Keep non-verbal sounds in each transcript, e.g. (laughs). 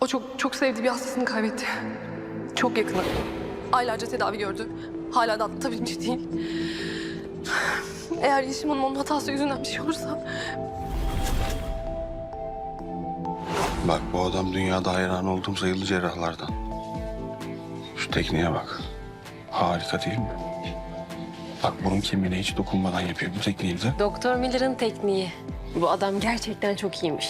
O çok çok sevdiği bir hastasını kaybetti. Çok yakını. Aylarca tedavi gördü. Hala da atlatabilmiş değil. Eğer Yeşim Hanım onun hatası yüzünden bir şey olursa... Bak bu adam dünyada hayran olduğum sayılı cerrahlardan. Şu tekniğe bak. Harika değil mi? Bak burun kemiğine hiç dokunmadan yapıyor bu tekniği de. Doktor Miller'ın tekniği. Bu adam gerçekten çok iyiymiş.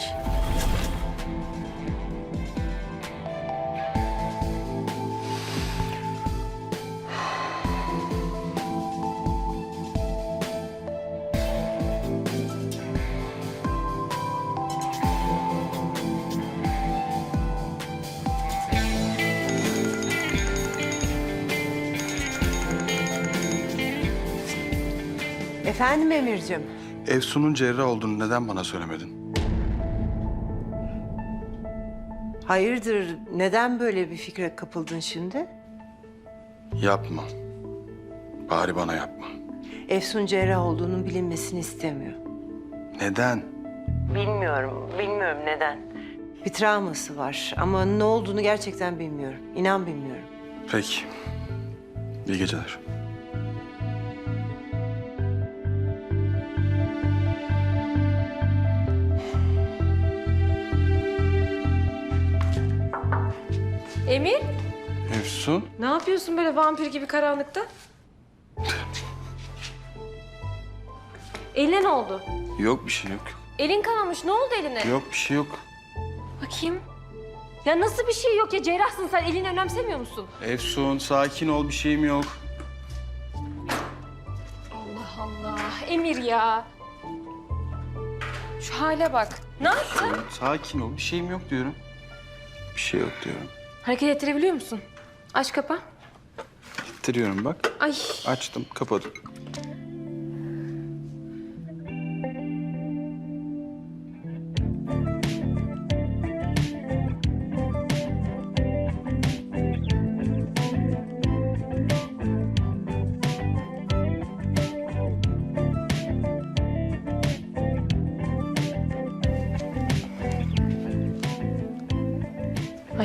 Efendim Emir'cim? Efsun'un cerrah olduğunu neden bana söylemedin? Hayırdır, neden böyle bir fikre kapıldın şimdi? Yapma. Bari bana yapma. Efsun cerrah olduğunun bilinmesini istemiyor. Neden? Bilmiyorum, bilmiyorum neden. Bir travması var ama ne olduğunu gerçekten bilmiyorum. İnan bilmiyorum. Peki. İyi geceler. Emir, Efsun? ne yapıyorsun böyle vampir gibi karanlıkta? Eline ne oldu? Yok bir şey yok. Elin kanamış. Ne oldu eline? Yok bir şey yok. Bakayım. Ya nasıl bir şey yok ya? Cerrahsın sen. Elini önemsemiyor musun? Efsun sakin ol bir şeyim yok. Allah Allah. Emir ya. Şu hale bak. Ne yaptın? Sakin ol bir şeyim yok diyorum. Bir şey yok diyorum. Hareket ettirebiliyor musun? Aç kapa. İttiriyorum bak. Ay. Açtım kapadım.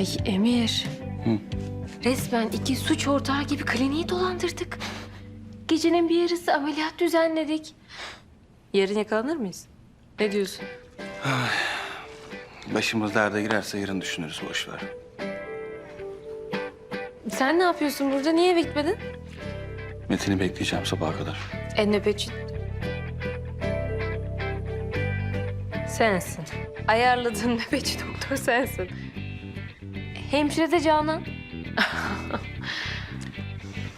Ay Emir. Resmen iki suç ortağı gibi kliniği dolandırdık. Gecenin bir yarısı ameliyat düzenledik. Yarın yakalanır mıyız? Ne diyorsun? Başımız derde girerse yarın düşünürüz boş ver. Sen ne yapıyorsun burada? Niye eve gitmedin? Metin'i bekleyeceğim sabaha kadar. En nöbetçi. Sensin. Ayarladığın nöbetçi doktor sensin. Hemşire de Canan. (laughs)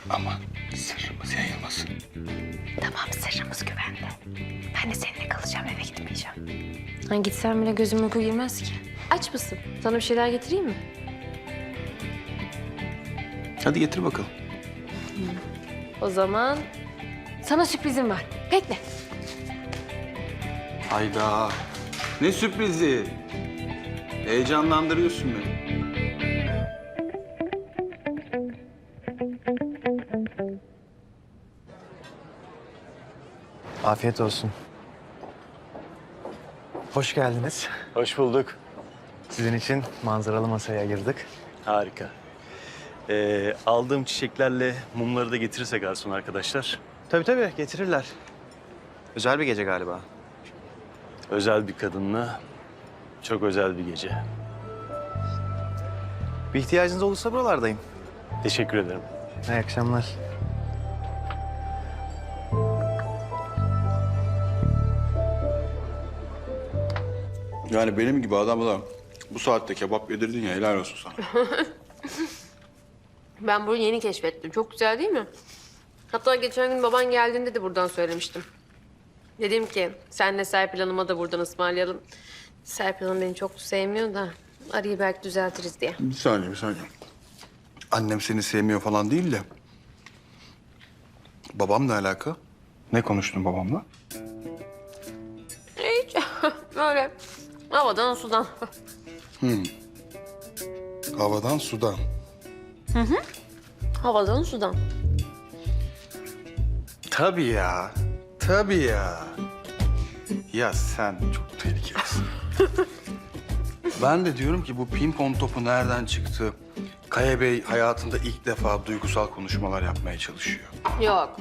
Ama sırrımız yayılmasın. Tamam sırrımız güvende. Ben de seninle kalacağım eve gitmeyeceğim. Ha, gitsem bile gözüm uyku girmez ki. Aç mısın? Sana bir şeyler getireyim mi? Hadi getir bakalım. O zaman sana sürprizim var. Bekle. Hayda. Ne sürprizi. Heyecanlandırıyorsun beni. Afiyet olsun. Hoş geldiniz. Hoş bulduk. Sizin için manzaralı masaya ayırdık. Harika. Ee, aldığım çiçeklerle mumları da getirirse garson arkadaşlar. Tabii tabii getirirler. Özel bir gece galiba. Özel bir kadınla çok özel bir gece. Bir ihtiyacınız olursa buralardayım. Teşekkür ederim. İyi akşamlar. Yani benim gibi adamla bu saatte kebap yedirdin ya helal olsun sana. (laughs) Ben bunu yeni keşfettim. Çok güzel değil mi? Hatta geçen gün baban geldiğinde de buradan söylemiştim. Dedim ki senle Serpil Hanım'a da buradan ısmarlayalım. Serpil Hanım beni çok sevmiyor da arayı belki düzeltiriz diye. bir saniye bir saniye. Annem seni sevmiyor falan değil de. Babam ne alaka? Ne konuştun babamla? Hiç (laughs) böyle havadan sudan. Havadan sudan. Havadan sudan. Tabii ya. Tabii ya. Ya sen çok tehlikelisin. (laughs) Ben de diyorum ki bu pimpon topu nereden çıktı? Kaya Bey hayatında ilk defa duygusal konuşmalar yapmaya çalışıyor. Yok.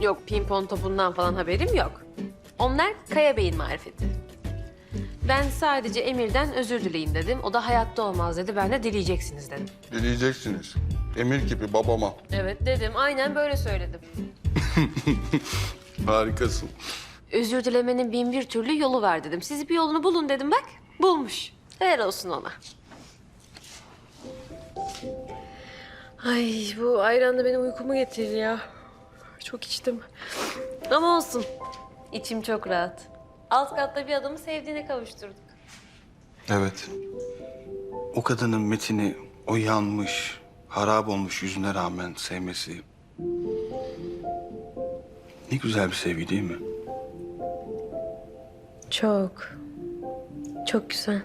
Yok pimpon topundan falan haberim yok. Onlar Kaya Bey'in marifeti. Ben sadece Emir'den özür dileyin dedim. O da hayatta olmaz dedi. Ben de dileyeceksiniz dedim. Dileyeceksiniz. Emir gibi babama. Evet dedim. Aynen böyle söyledim. (laughs) Harikasın. Özür dilemenin bin bir türlü yolu var dedim. Siz bir yolunu bulun dedim bak. Bulmuş. Helal olsun ona. Ay bu ayran da benim uykumu getirir ya. Çok içtim. Ama olsun. İçim çok rahat. Alt katta bir adamı sevdiğine kavuşturduk. Evet. O kadının Metin'i o yanmış, harap olmuş yüzüne rağmen sevmesi... Ne güzel bir sevgi değil mi? Çok. Çok güzel.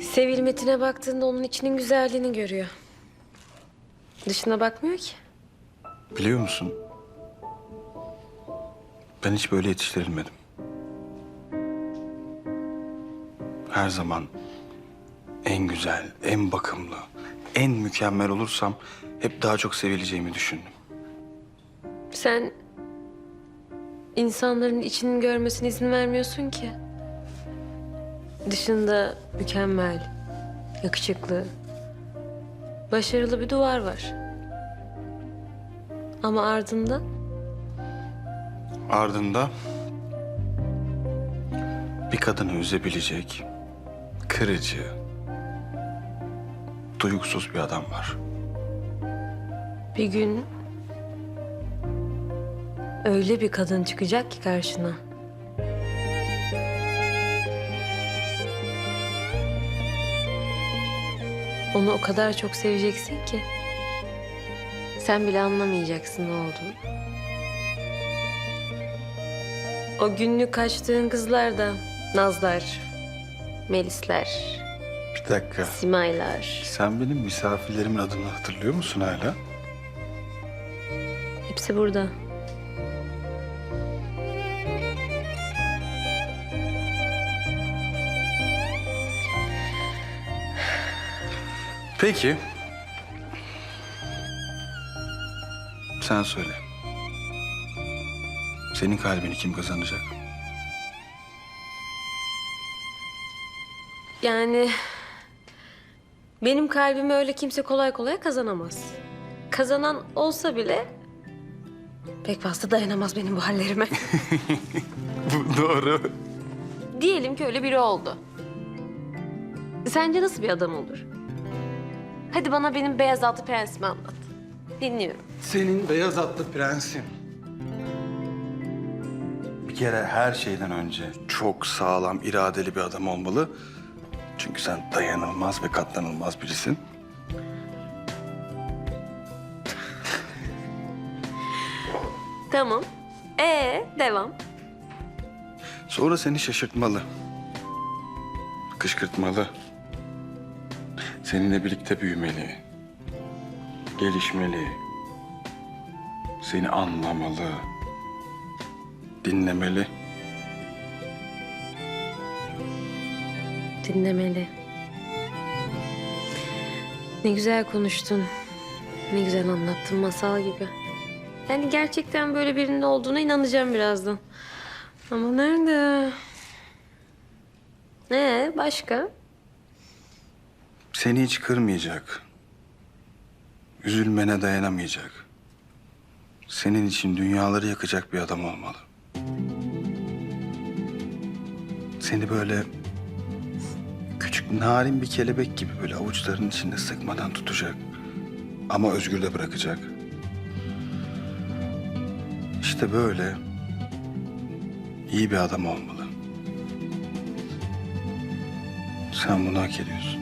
Sevil Metin'e baktığında onun içinin güzelliğini görüyor. Dışına bakmıyor ki. Biliyor musun? Ben hiç böyle yetiştirilmedim. Her zaman en güzel, en bakımlı, en mükemmel olursam hep daha çok sevileceğimi düşündüm. Sen insanların içinin görmesine izin vermiyorsun ki. Dışında mükemmel, yakışıklı, başarılı bir duvar var. Ama ardında Ardında bir kadını üzebilecek, kırıcı, duygusuz bir adam var. bir gün öyle bir kadın çıkacak ki karşına. Onu o kadar çok seveceksin ki. Sen bile anlamayacaksın ne olduğunu. O günlük kaçtığın kızlar da Nazlar, Melisler, Bir dakika. Simaylar. Sen benim misafirlerimin adını hatırlıyor musun hala? Hepsi burada. Peki. Sen söyle. Senin kalbini kim kazanacak? Yani benim kalbimi öyle kimse kolay kolay kazanamaz. Kazanan olsa bile pek fazla dayanamaz benim bu hallerime. (laughs) Bu doğru. Diyelim ki öyle biri oldu. Sence nasıl bir adam olur? Hadi bana benim beyaz altı prensimi anlat. Dinliyorum. Senin beyaz atlı prensin. Kere her şeyden önce çok sağlam, iradeli bir adam olmalı. Çünkü sen dayanılmaz ve katlanılmaz birisin. Tamam. Ee, devam. Sonra seni şaşırtmalı. Kışkırtmalı. Seninle birlikte büyümeli. Gelişmeli. Seni anlamalı. Dinlemeli. Dinlemeli. Ne güzel konuştun. Ne güzel anlattın masal gibi. Yani gerçekten böyle birinin olduğuna inanacağım birazdan. Ama nerede? Ne başka? Seni hiç kırmayacak. Üzülmene dayanamayacak. Senin için dünyaları yakacak bir adam olmalı. Seni böyle küçük narin bir kelebek gibi böyle avuçlarının içinde sıkmadan tutacak. Ama özgür de bırakacak. İşte böyle iyi bir adam olmalı. Sen bunu hak ediyorsun.